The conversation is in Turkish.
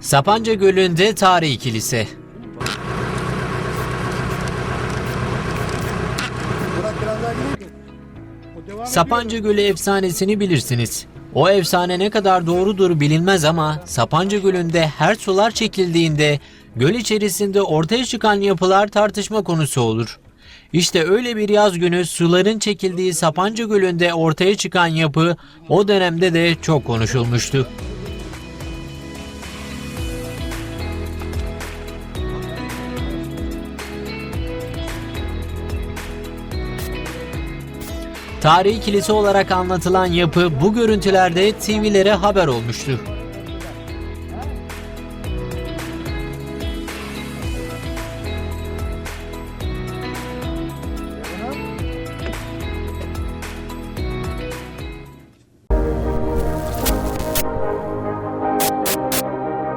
Sapanca Gölü'nde tarihi kilise. Sapanca Gölü efsanesini bilirsiniz. O efsane ne kadar doğrudur bilinmez ama Sapanca Gölü'nde her sular çekildiğinde göl içerisinde ortaya çıkan yapılar tartışma konusu olur. İşte öyle bir yaz günü suların çekildiği Sapanca Gölü'nde ortaya çıkan yapı o dönemde de çok konuşulmuştu. Tarihi kilise olarak anlatılan yapı bu görüntülerde TV'lere haber olmuştu.